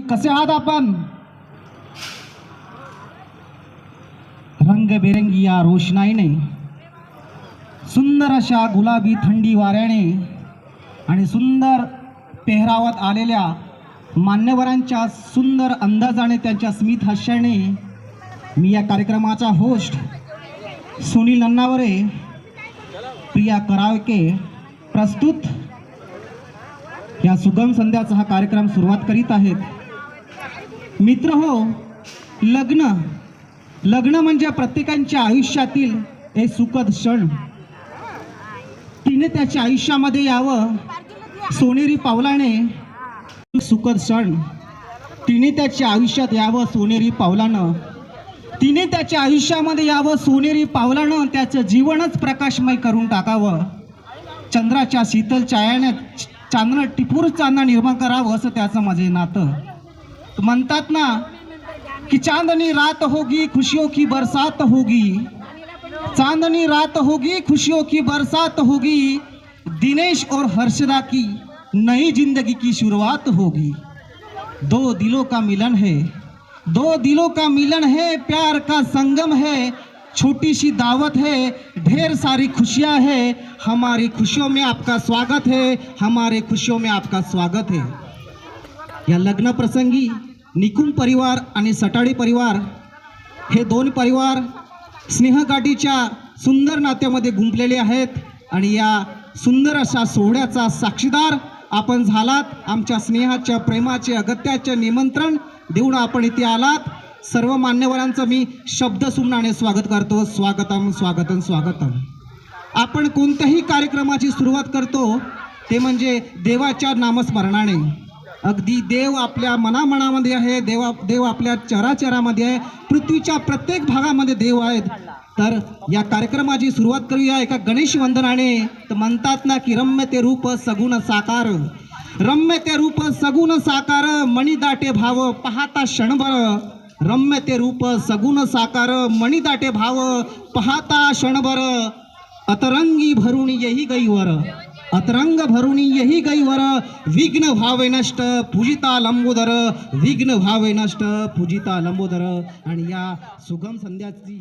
कसे आहात आपण? रंगबेरंगी या रोषणाईने सुंदर अशा गुलाबी थंडी वाऱ्याने आणि सुंदर पेहरावत आलेल्या मान्यवरांच्या सुंदर अंदाजाने त्यांच्या स्मित हास्याने मी या कार्यक्रमाचा होस्ट सुनील नन्नावरे प्रिया करावके प्रस्तुत या सुगम संध्याचा हा कार्यक्रम सुरुवात करीत आहेत. मित्र हो लग्न. लग्न म्हणजे प्रत्येकांच्या आयुष्यातील हे सुखद क्षण. तिने त्याच्या आयुष्यामध्ये यावं. सोनेरी पावलाने सुखद क्षण. तिने त्याच्या आयुष्यात यावं सोनेरी पावलानं. तिने त्याच्या आयुष्यामध्ये यावं सोनेरी पावलानं त्याचं जीवनच प्रकाशमय करून टाकावं. चंद्राच्या शीतल छायाने चांदणं टिपूर चांदणं निर्माण करावं असं त्याचं माझे नातं. म्हणतात ना कि चांदनी रात होगी, खुशियों की बरसात होगी। चांदनी रात होगी, खुशियों की बरसात होगी। दिनेश और हर्षदा की नई ज़िंदगी की शुरुआत होगी। दो दिलों का मिलन है, दो दिलों का मिलन है, प्यार का संगम है। छोटी सी दावत है, ढेर सारी खुशियाँ है। हमारी खुशियों में आपका स्वागत है, हमारे खुशियों में आपका स्वागत है। या लग्न प्रसंगी निकुम परिवार आणि सटाडी परिवार हे दोन परिवार स्नेहगाठीच्या सुंदर नात्यामध्ये गुंपलेले आहेत आणि या सुंदर अशा सोहळ्याचा साक्षीदार आपण झालात. आमच्या स्नेहाच्या प्रेमाचे अगत्याचे निमंत्रण देऊन आपण इथे आलात. सर्व मान्यवरांचं मी शब्द सुमनाने स्वागत करतो. स्वागतम स्वागतम स्वागतम. आपण कोणत्याही कार्यक्रमाची सुरुवात करतो ते म्हणजे देवाच्या नामस्मरणाने. अगदी देव आपल्या मनामनामध्ये आहे देवा देव आपल्या चराचरामध्ये आहे पृथ्वीच्या प्रत्येक भागामध्ये देव आहेत. तर या कार्यक्रमाची सुरुवात करूया एका गणेश वंदनाने. तर म्हणतात ना की रम्य ते रूप सगुण साकार. रम्य ते रूप सगुण साकार मणिदाटे भाव पाहता क्षणभर. रम्य ते रूप सगुण साकार मणिदाटे भाव पाहता क्षणभर. अतरंगी भरून येही गईवर. अतरंग भरुणी यही गईवर विघ्न भावे नष्ट पूजिता लंबोदर विघ्न भावे नष्ट पूजिता लंबोदर. आणि या सुगम संध्याची